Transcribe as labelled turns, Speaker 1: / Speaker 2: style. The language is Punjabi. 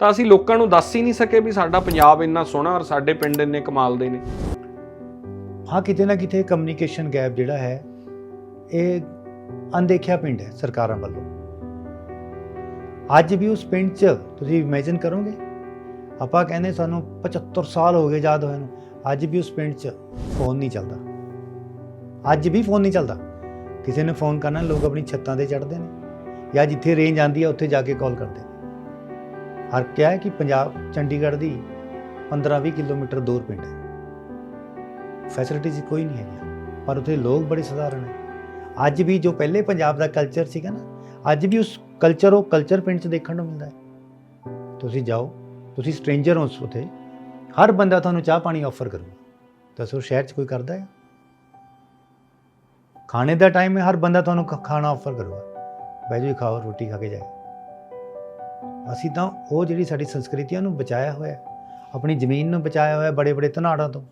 Speaker 1: ਤਾਂ ਅਸੀਂ ਲੋਕਾਂ ਨੂੰ ਦੱਸ ਹੀ ਨਹੀਂ ਸਕੇ ਵੀ ਸਾਡਾ ਪੰਜਾਬ ਇੰਨਾ ਸੋਹਣਾ ਔਰ ਸਾਡੇ ਪਿੰਡ ਇੰਨੇ ਕਮਾਲ ਦੇ ਨੇ।
Speaker 2: ਹਾਂ, ਕਿਤੇ ਨਾ ਕਿਤੇ ਕਮਿਊਨੀਕੇਸ਼ਨ ਗੈਪ ਜਿਹੜਾ ਹੈ, ਇਹ ਅਣਦੇਖਿਆ ਪਿੰਡ ਹੈ ਸਰਕਾਰਾਂ ਵੱਲੋਂ। ਅੱਜ ਵੀ ਉਸ ਪਿੰਡ 'ਚ ਤੁਸੀਂ ਇਮੇਜਿਨ ਕਰੋਗੇ, ਆਪਾਂ ਕਹਿੰਦੇ ਸਾਨੂੰ 75 ਸਾਲ ਹੋ ਗਏ ਯਾਦ ਹੋਏ ਨੂੰ, ਅੱਜ ਵੀ ਉਸ ਪਿੰਡ 'ਚ ਫੋਨ ਨਹੀਂ ਚੱਲਦਾ। ਅੱਜ ਵੀ ਫੋਨ ਨਹੀਂ ਚੱਲਦਾ। ਕਿਸੇ ਨੇ ਫੋਨ ਕਰਨਾ, ਲੋਕ ਆਪਣੀ ਛੱਤਾਂ ਤੇ ਚੜ੍ਹਦੇ ਨੇ ਜਾਂ ਜਿੱਥੇ ਰੇਂਜ ਆਂਦੀ ਹੈ, ਉੱਥੇ ਜਾ ਕੇ ਕਾਲ ਕਰਦੇ ਨੇ। ਹਰ ਕਿਹਾ ਹੈ ਕਿ ਪੰਜਾਬ ਚੰਡੀਗੜ੍ਹ ਦੀ 15-20 ਕਿਲੋਮੀਟਰ ਦੂਰ ਪਿੰਡ ਹੈ। ਫੈਸਿਲਿਟੀਜ਼ ਕੋਈ ਨਹੀਂ ਹੈਗੀਆਂ, ਪਰ ਉੱਥੇ ਲੋਕ ਬੜੇ ਸਧਾਰਨ ਹੈ। ਅੱਜ ਵੀ ਜੋ ਪਹਿਲੇ ਪੰਜਾਬ ਦਾ ਕਲਚਰ ਸੀਗਾ ਨਾ, ਅੱਜ ਵੀ ਉਸ ਕਲਚਰ ਉਹ ਕਲਚਰ ਪਿੰਡ 'ਚ ਦੇਖਣ ਨੂੰ ਮਿਲਦਾ ਹੈ। ਤੁਸੀਂ ਜਾਓ, ਤੁਸੀਂ ਸਟ੍ਰੇਂਜਰ ਹੋ ਉੱਥੇ, ਹਰ ਬੰਦਾ ਤੁਹਾਨੂੰ ਚਾਹ ਪਾਣੀ ਆਫਰ ਕਰੂਗਾ। ਦੱਸੋ ਸ਼ਹਿਰ 'ਚ ਕੋਈ ਕਰਦਾ ਹੈ? ਖਾਣੇ ਦਾ ਟਾਈਮ ਹੈ, ਹਰ ਬੰਦਾ ਤੁਹਾਨੂੰ ਖਾਣਾ ਆਫਰ ਕਰੂਗਾ। ਬਹਿ ਜਾਓ ਖਾਓ, ਰੋਟੀ ਖਾ ਕੇ ਜਾਓ ਅਸੀਂ ਤਾਂ ਉਹ ਜਿਹੜੀ ਸਾਡੀ ਸੰਸਕ੍ਰਿਤੀ ਹੈ ਉਹਨੂੰ ਬਚਾਇਆ ਹੋਇਆ ਆਪਣੀ ਜ਼ਮੀਨ ਨੂੰ ਬਚਾਇਆ ਹੋਇਆ ਬੜੇ ਬੜੇ ਧਨਾੜਾਂ ਤੋਂ।